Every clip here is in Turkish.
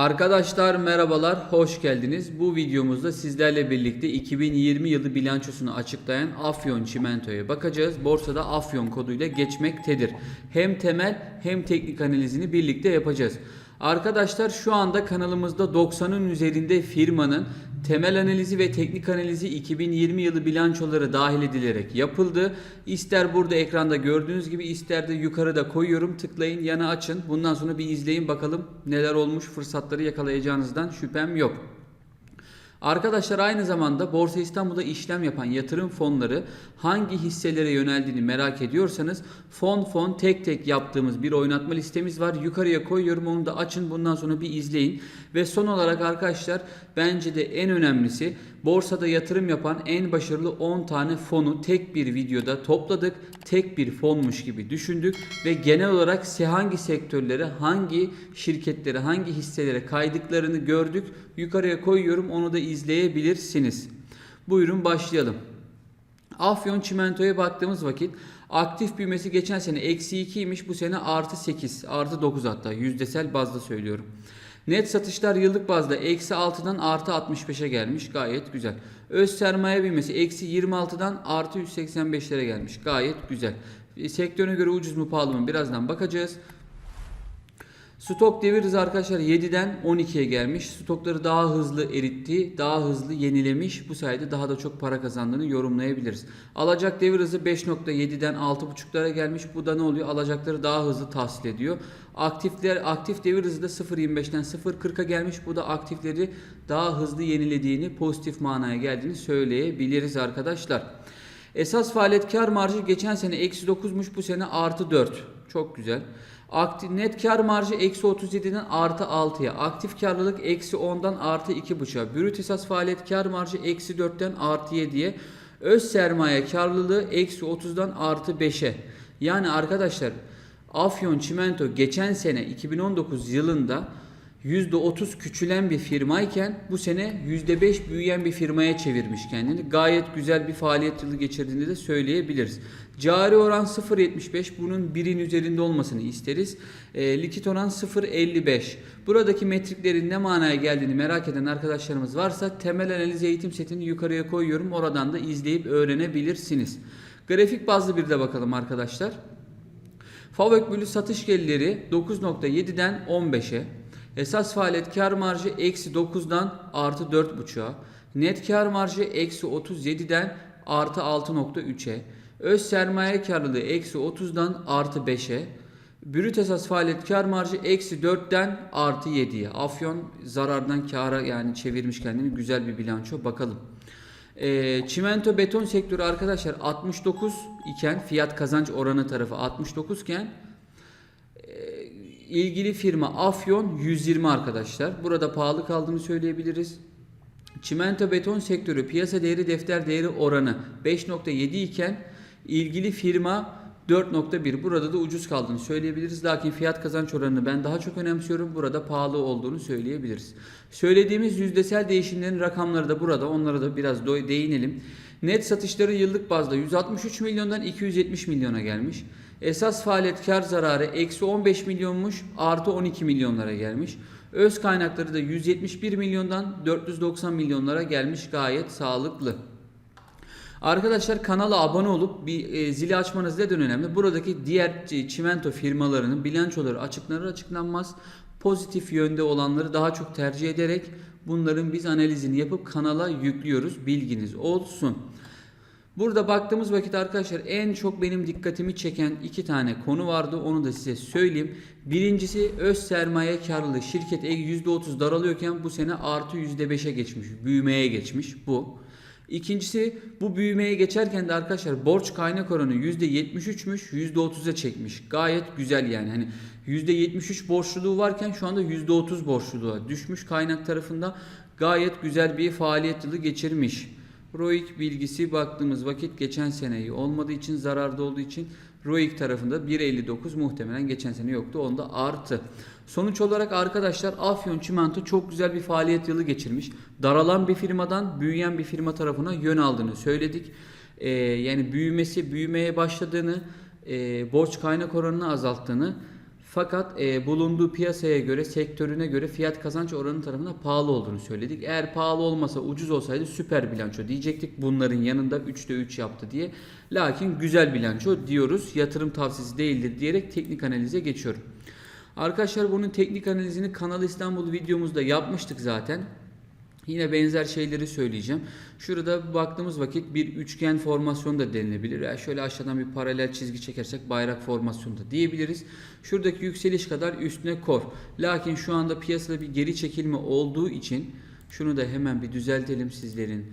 Arkadaşlar merhabalar, hoş geldiniz. Bu videomuzda sizlerle birlikte 2020 yılı bilançosunu açıklayan Afyon Çimento'ya bakacağız. Borsada Afyon koduyla geçmektedir. Hem temel hem teknik analizini birlikte yapacağız. Arkadaşlar şu anda kanalımızda 90'ın üzerinde firmanın temel analizi ve teknik analizi 2020 yılı bilançoları dahil edilerek yapıldı. İster burada ekranda gördüğünüz gibi ister de yukarıda koyuyorum. Tıklayın yana açın. Bundan sonra bir izleyin bakalım neler olmuş fırsatları yakalayacağınızdan şüphem yok. Arkadaşlar aynı zamanda Borsa İstanbul'da işlem yapan yatırım fonları hangi hisselere yöneldiğini merak ediyorsanız fon fon tek tek yaptığımız bir oynatma listemiz var. Yukarıya koyuyorum onu da açın bundan sonra bir izleyin. Ve son olarak arkadaşlar bence de en önemlisi borsada yatırım yapan en başarılı 10 tane fonu tek bir videoda topladık. Tek bir fonmuş gibi düşündük ve genel olarak hangi sektörlere, hangi şirketlere, hangi hisselere kaydıklarını gördük. Yukarıya koyuyorum onu da izleyebilirsiniz. Buyurun başlayalım. Afyon Çimento'ya baktığımız vakit aktif büyümesi geçen sene eksi 2'ymiş bu sene artı 8 artı 9 hatta yüzdesel bazda söylüyorum. Net satışlar yıllık bazda eksi 6'dan artı 65'e gelmiş gayet güzel. Öz sermaye büyümesi eksi 26'dan artı 185'lere gelmiş gayet güzel. E, Sektörüne göre ucuz mu pahalı mı birazdan bakacağız. Stok devir hızı arkadaşlar 7'den 12'ye gelmiş. Stokları daha hızlı eritti, daha hızlı yenilemiş. Bu sayede daha da çok para kazandığını yorumlayabiliriz. Alacak devir hızı 5.7'den 6.5'lara gelmiş. Bu da ne oluyor? Alacakları daha hızlı tahsil ediyor. Aktifler aktif devir hızı da 0.25'ten 0.40'a gelmiş. Bu da aktifleri daha hızlı yenilediğini, pozitif manaya geldiğini söyleyebiliriz arkadaşlar. Esas faaliyet kar marjı geçen sene eksi 9'muş bu sene artı 4. Çok güzel. Aktif, net kar marjı eksi 37'den artı 6'ya. Aktif karlılık eksi 10'dan artı 2.5'a. Brüt esas faaliyet kar marjı eksi 4'ten artı 7'ye. Öz sermaye karlılığı eksi 30'dan artı 5'e. Yani arkadaşlar Afyon Çimento geçen sene 2019 yılında %30 küçülen bir firmayken bu sene %5 büyüyen bir firmaya çevirmiş kendini. Gayet güzel bir faaliyet yılı geçirdiğini de söyleyebiliriz. Cari oran 0.75 bunun birin üzerinde olmasını isteriz. E, likit oran 0.55. Buradaki metriklerin ne manaya geldiğini merak eden arkadaşlarımız varsa temel analiz eğitim setini yukarıya koyuyorum. Oradan da izleyip öğrenebilirsiniz. Grafik bazlı bir de bakalım arkadaşlar. FAVÖK bölü satış gelirleri 9.7'den 15'e. Esas faaliyet kar marjı eksi 9'dan artı 4.5'a. Net kar marjı eksi 37'den artı 6.3'e. Öz sermaye karlılığı eksi 30'dan artı 5'e. Brüt esas faaliyet kar marjı eksi 4'ten artı 7'ye. Afyon zarardan kara yani çevirmiş kendini güzel bir bilanço bakalım. E, çimento beton sektörü arkadaşlar 69 iken fiyat kazanç oranı tarafı 69 iken ilgili firma Afyon 120 arkadaşlar. Burada pahalı kaldığını söyleyebiliriz. Çimento beton sektörü piyasa değeri defter değeri oranı 5.7 iken ilgili firma 4.1 burada da ucuz kaldığını söyleyebiliriz. Lakin fiyat kazanç oranını ben daha çok önemsiyorum. Burada pahalı olduğunu söyleyebiliriz. Söylediğimiz yüzdesel değişimlerin rakamları da burada. Onlara da biraz değinelim. Net satışları yıllık bazda 163 milyondan 270 milyona gelmiş. Esas faaliyet kar zararı eksi 15 milyonmuş artı 12 milyonlara gelmiş. Öz kaynakları da 171 milyondan 490 milyonlara gelmiş gayet sağlıklı. Arkadaşlar kanala abone olup bir e, zili açmanız neden önemli? Buradaki diğer e, çimento firmalarının bilançoları açıklanır açıklanmaz. Pozitif yönde olanları daha çok tercih ederek bunların biz analizini yapıp kanala yüklüyoruz. Bilginiz olsun. Burada baktığımız vakit arkadaşlar en çok benim dikkatimi çeken iki tane konu vardı. Onu da size söyleyeyim. Birincisi öz sermaye karlılığı. Şirket %30 daralıyorken bu sene artı %5'e geçmiş. Büyümeye geçmiş bu. İkincisi bu büyümeye geçerken de arkadaşlar borç kaynak oranı %73'müş %30'a çekmiş. Gayet güzel yani. Hani %73 borçluluğu varken şu anda %30 borçluluğa düşmüş kaynak tarafında gayet güzel bir faaliyet yılı geçirmiş. ROIC bilgisi baktığımız vakit geçen seneyi olmadığı için zararda olduğu için ROIC tarafında 1.59 muhtemelen geçen sene yoktu. Onda artı. Sonuç olarak arkadaşlar Afyon Çimento çok güzel bir faaliyet yılı geçirmiş. Daralan bir firmadan büyüyen bir firma tarafına yön aldığını söyledik. Ee, yani büyümesi büyümeye başladığını, e, borç kaynak oranını azalttığını Fakat e, bulunduğu piyasaya göre, sektörüne göre fiyat kazanç oranı tarafından pahalı olduğunu söyledik. Eğer pahalı olmasa, ucuz olsaydı süper bilanço diyecektik. Bunların yanında 3'te 3 yaptı diye. Lakin güzel bilanço diyoruz. Yatırım tavsiyesi değildir diyerek teknik analize geçiyorum. Arkadaşlar bunun teknik analizini Kanal İstanbul videomuzda yapmıştık zaten. Yine benzer şeyleri söyleyeceğim. Şurada baktığımız vakit bir üçgen formasyon da denilebilir. Yani şöyle aşağıdan bir paralel çizgi çekersek bayrak formasyonu da diyebiliriz. Şuradaki yükseliş kadar üstüne kor. Lakin şu anda piyasada bir geri çekilme olduğu için şunu da hemen bir düzeltelim sizlerin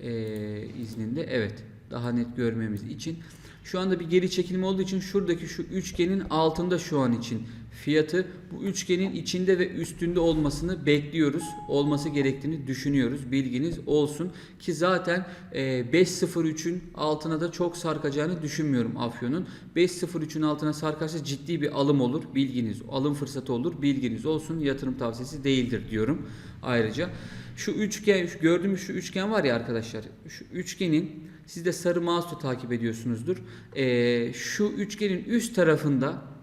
eee, izninde. Evet daha net görmemiz için. Şu anda bir geri çekilme olduğu için şuradaki şu üçgenin altında şu an için fiyatı bu üçgenin içinde ve üstünde olmasını bekliyoruz. Olması gerektiğini düşünüyoruz. Bilginiz olsun ki zaten e, 5.03'ün altına da çok sarkacağını düşünmüyorum Afyon'un. 5.03'ün altına sarkarsa ciddi bir alım olur. Bilginiz, alım fırsatı olur. Bilginiz olsun. Yatırım tavsiyesi değildir diyorum. Ayrıca şu üçgen, şu gördüğümüz şu üçgen var ya arkadaşlar. Şu üçgenin siz de sarı mouse'u takip ediyorsunuzdur. E, şu üçgenin üst tarafında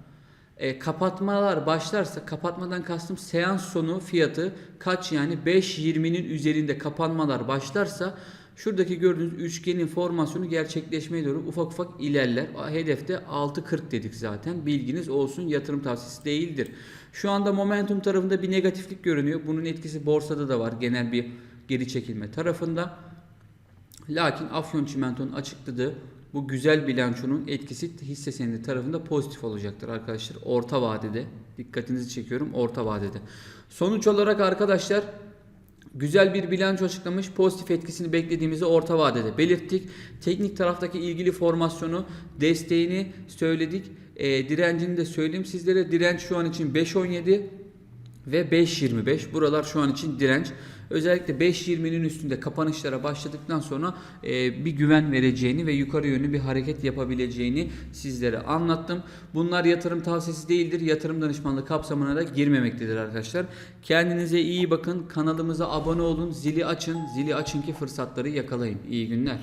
e, kapatmalar başlarsa kapatmadan kastım seans sonu fiyatı kaç yani 5.20'nin üzerinde kapanmalar başlarsa şuradaki gördüğünüz üçgenin formasyonu gerçekleşmeye doğru ufak ufak ilerler. Hedefte 6.40 dedik zaten. Bilginiz olsun yatırım tavsiyesi değildir. Şu anda momentum tarafında bir negatiflik görünüyor. Bunun etkisi borsada da var. Genel bir geri çekilme tarafında. Lakin Afyon Çimento'nun açıkladığı bu güzel bilançonun etkisi hisse senedi tarafında pozitif olacaktır arkadaşlar. Orta vadede. Dikkatinizi çekiyorum orta vadede. Sonuç olarak arkadaşlar güzel bir bilanço açıklamış. Pozitif etkisini beklediğimizi orta vadede belirttik. Teknik taraftaki ilgili formasyonu, desteğini söyledik. E, direncini de söyleyeyim sizlere. Direnç şu an için 5.17 ve 5.25. Buralar şu an için direnç. Özellikle 5.20'nin üstünde kapanışlara başladıktan sonra e, bir güven vereceğini ve yukarı yönlü bir hareket yapabileceğini sizlere anlattım. Bunlar yatırım tavsiyesi değildir. Yatırım danışmanlığı kapsamına da girmemektedir arkadaşlar. Kendinize iyi bakın. Kanalımıza abone olun. Zili açın. Zili açın ki fırsatları yakalayın. İyi günler.